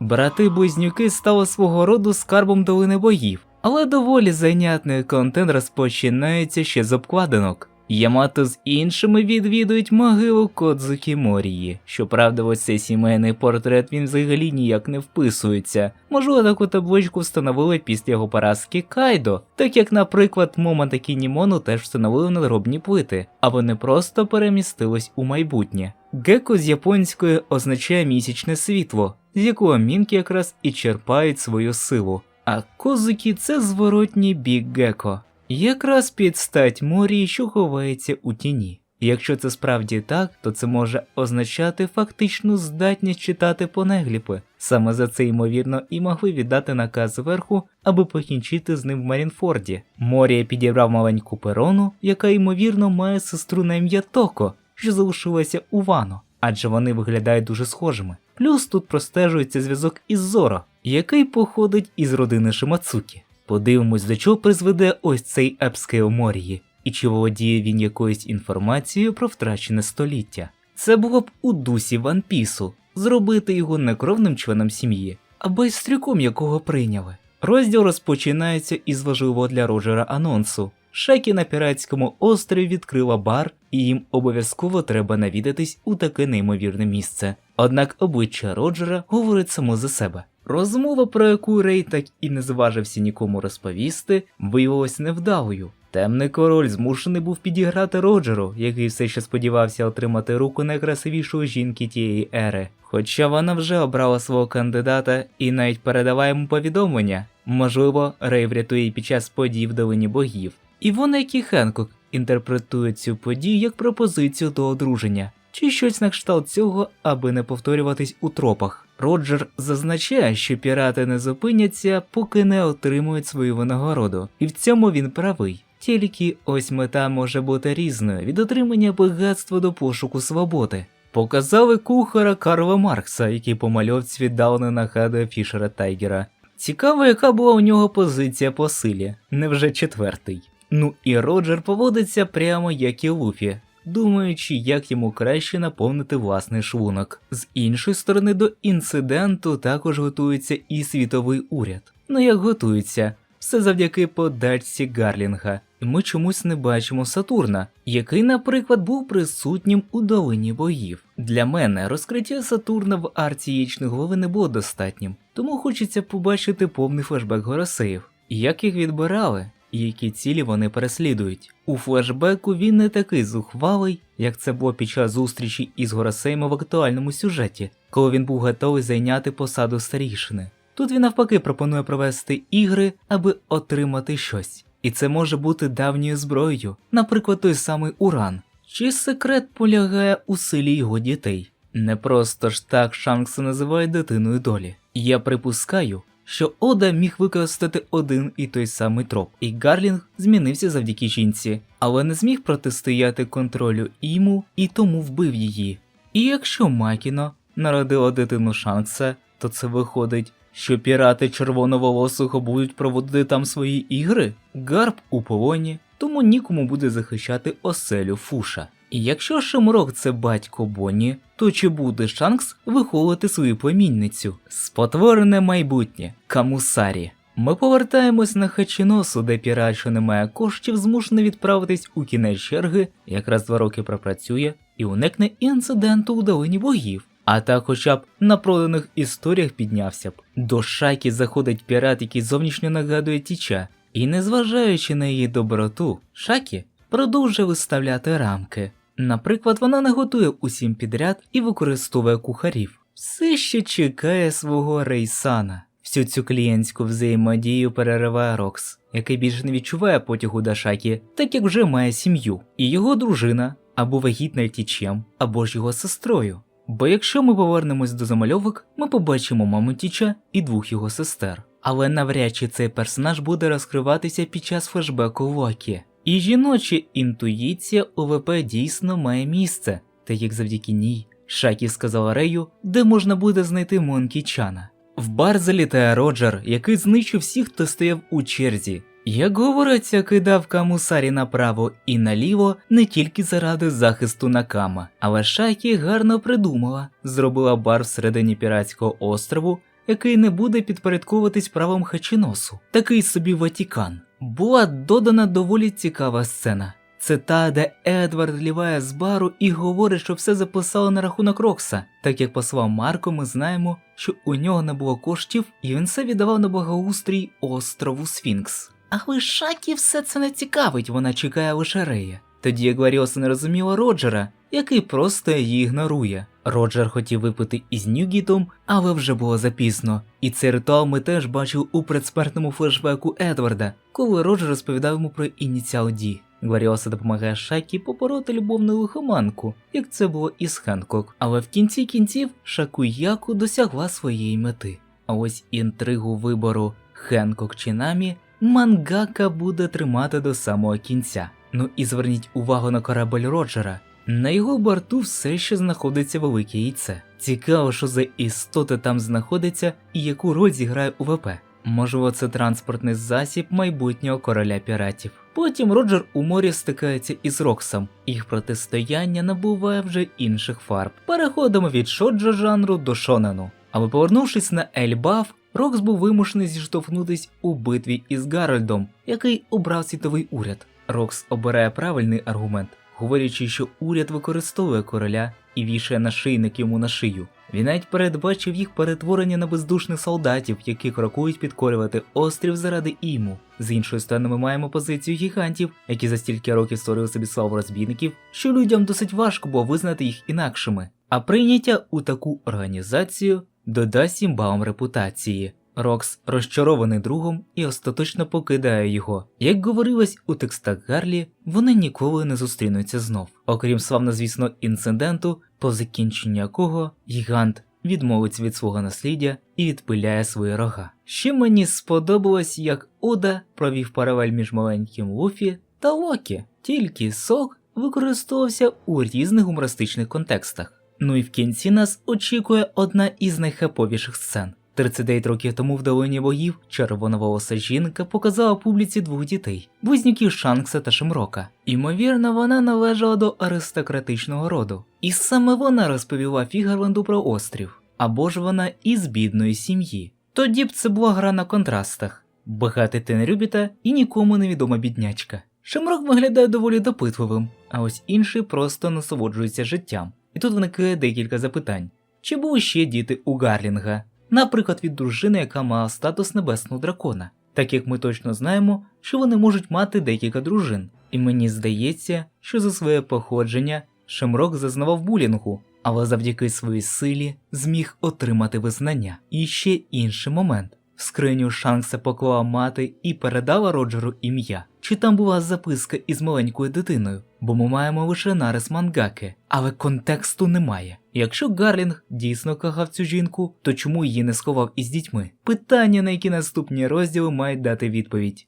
Брати близнюки стали свого роду скарбом долини боїв, але доволі зайнятний контент розпочинається ще з обкладинок. Ямато з іншими відвідують могилу Кодзукі Морії. Щоправда, ось цей сімейний портрет він взагалі ніяк не вписується. Можливо, таку табличку встановили після його поразки Кайдо, так як, наприклад, Мома та Кінімону теж встановили надробні плити, а вони просто перемістились у майбутнє. Геко з японської означає місячне світло, з якого мінки якраз і черпають свою силу. А козукі це зворотній бік геко. Якраз під стать морії, що ховається у тіні. Якщо це справді так, то це може означати фактичну здатність читати понегліпи. Саме за це ймовірно і могли віддати наказ зверху, аби покінчити з ним в Марінфорді. Морія підібрав маленьку перону, яка ймовірно має сестру на ім'я Токо, що залишилася у Вано, адже вони виглядають дуже схожими. Плюс тут простежується зв'язок із Зоро, який походить із родини Шимацукі. Подивимось, до чого призведе ось цей епскейл Морії, і чи володіє він якоюсь інформацією про втрачене століття. Це було б у дусі Ван Пісу зробити його не кровним членом сім'ї, а байстрюком, якого прийняли. Розділ розпочинається із важливого для Роджера анонсу. Шекі на піратському острові відкрила бар, і їм обов'язково треба навідатись у таке неймовірне місце. Однак обличчя Роджера говорить само за себе. Розмова, про яку Рей так і не зважився нікому розповісти, виявилась невдалою. Темний король змушений був підіграти Роджеру, який все ще сподівався отримати руку найкрасивішої жінки тієї ери. Хоча вона вже обрала свого кандидата і навіть передала йому повідомлення. Можливо, Рей врятує під час подій в долині богів. І вона, як і Хенкок, інтерпретує цю подію як пропозицію до одруження, чи щось на кшталт цього, аби не повторюватись у тропах. Роджер зазначає, що пірати не зупиняться, поки не отримують свою винагороду, і в цьому він правий. Тільки ось мета може бути різною від отримання багатства до пошуку свободи. Показали кухара Карла Маркса, який по мальовці віддалено нагадує Фішера Тайгера. Цікаво, яка була у нього позиція по силі, невже четвертий. Ну і Роджер поводиться прямо як і Луфі, думаючи, як йому краще наповнити власний шлунок. З іншої сторони, до інциденту також готується і світовий уряд. Ну як готується? Все завдяки подачці Гарлінга. Ми чомусь не бачимо Сатурна, який, наприклад, був присутнім у долині боїв. Для мене розкриття Сатурна в арці яєчної голови не було достатнім, тому хочеться побачити повний флешбек Горосеїв. Як їх відбирали, і які цілі вони переслідують. У флешбеку він не такий зухвалий, як це було під час зустрічі із Горосеєм в актуальному сюжеті, коли він був готовий зайняти посаду старішини. Тут він навпаки пропонує провести ігри, аби отримати щось. І це може бути давньою зброєю, наприклад, той самий Уран. Чи секрет полягає у силі його дітей? Не просто ж так Шанкса називає дитиною долі. Я припускаю, що Ода міг використати один і той самий троп, і Гарлінг змінився завдяки жінці, але не зміг протистояти контролю Іму і тому вбив її. І якщо Макіно народила дитину Шанкса, то це виходить, що пірати червоноволосого будуть проводити там свої ігри? Гарб у полоні, тому нікому буде захищати оселю Фуша. І якщо Шимрок це батько Бонні, то чи буде Шанкс виховувати свою племінницю? Спотворене майбутнє Камусарі. Ми повертаємось на Хачіносу, де пірат, що не має коштів, змушений відправитись у кінець черги, якраз два роки пропрацює, і уникне інциденту у долині богів. А так хоча б на проданих історіях піднявся б. До шайки заходить пірат, який зовнішньо нагадує тіча, і незважаючи на її доброту, Шакі продовжує виставляти рамки. Наприклад, вона не готує усім підряд і використовує кухарів. Все ще чекає свого рейсана. Всю цю клієнтську взаємодію перериває Рокс, який більше не відчуває потягу до Шакі, так як вже має сім'ю, і його дружина або вагітна тічем, або ж його сестрою. Бо якщо ми повернемось до замальовок, ми побачимо маму Тіча і двох його сестер. Але навряд чи цей персонаж буде розкриватися під час флешбеку Локі. І жіноча інтуїція у ВП дійсно має місце, та як завдяки ній Шакі сказала Рею, де можна буде знайти Монкі Чана. В бар залітає Роджер, який знищив всіх, хто стояв у черзі. Як говориться, кидав Камусарі направо і наліво не тільки заради захисту Накама, але Шакі гарно придумала, зробила бар всередині піратського острову, який не буде підпорядковуватись правам Хачіносу, такий собі Ватікан. Була додана доволі цікава сцена. Це та, де Едвард ліває з бару і говорить, що все записало на рахунок Рокса. Так як по словам Марко, ми знаємо, що у нього не було коштів, і він все віддавав на благоустрій острову Сфінкс. Але Шакі все це не цікавить, вона чекає лише Рея. Тоді як Варіоса не розуміла Роджера, який просто її ігнорує. Роджер хотів випити із Ньюгітом, але вже було запізно. І цей ритуал ми теж бачили у предсмертному флешбеку Едварда, коли Роджер розповідав йому про ініціал Ді. Гваріоса допомагає Шакі побороти любовну лихоманку, як це було із Хенкок. Але в кінці кінців Шакуяку досягла своєї мети. А ось інтригу вибору Хенкок чи Намі мангака буде тримати до самого кінця. Ну і зверніть увагу на корабель Роджера. На його борту все ще знаходиться велике яйце. Цікаво, що за істоти там знаходиться і яку роль зіграє УВП. Можливо, це транспортний засіб майбутнього короля піратів. Потім Роджер у морі стикається із Роксом. Їх протистояння набуває вже інших фарб. Переходимо від шоджо жанру до шонену. Але повернувшись на Ельбаф, Рокс був вимушений зіштовхнутись у битві із Гарольдом, який обрав світовий уряд. Рокс обирає правильний аргумент, говорячи, що уряд використовує короля і вішає нашийник йому на шию. Він навіть передбачив їх перетворення на бездушних солдатів, які крокують підкорювати острів заради іму. З іншої сторони, ми маємо позицію гігантів, які за стільки років створили собі славу розбійників, що людям досить важко було визнати їх інакшими. А прийняття у таку організацію додасть їм балам репутації. Рокс розчарований другом і остаточно покидає його. Як говорилось у текстах Гарлі, вони ніколи не зустрінуться знов. Окрім славнозвісного інциденту, по закінченню якого гігант відмовиться від свого насліддя і відпиляє свої рога. Ще мені сподобалось, як Ода провів паралель між маленьким Луфі та Локі, тільки сок використовувався у різних гумористичних контекстах. Ну і в кінці нас очікує одна із найхеповіших сцен. 39 років тому в долині боїв червоноволоса жінка показала публіці двох дітей близнюків Шанкса та Шимрока. Імовірно, вона належала до аристократичного роду, і саме вона розповіла Фігарленду про острів, або ж вона із бідної сім'ї. Тоді б це була гра на контрастах: багатий тенрюбіта і нікому невідома біднячка. Шимрок виглядає доволі допитливим, а ось інший просто насолоджується життям. І тут виникає декілька запитань: чи були ще діти у Гарлінга? Наприклад, від дружини, яка мала статус небесного дракона, так як ми точно знаємо, що вони можуть мати декілька дружин. І мені здається, що за своє походження Шемрок зазнавав булінгу, але завдяки своїй силі зміг отримати визнання. І ще інший момент. В скриню Шанкса поклала мати і передала Роджеру ім'я. Чи там була записка із маленькою дитиною, бо ми маємо лише нарис мангаки, але контексту немає. Якщо Гарлінг дійсно кохав цю жінку, то чому її не сховав із дітьми? Питання, на які наступні розділи мають дати відповідь.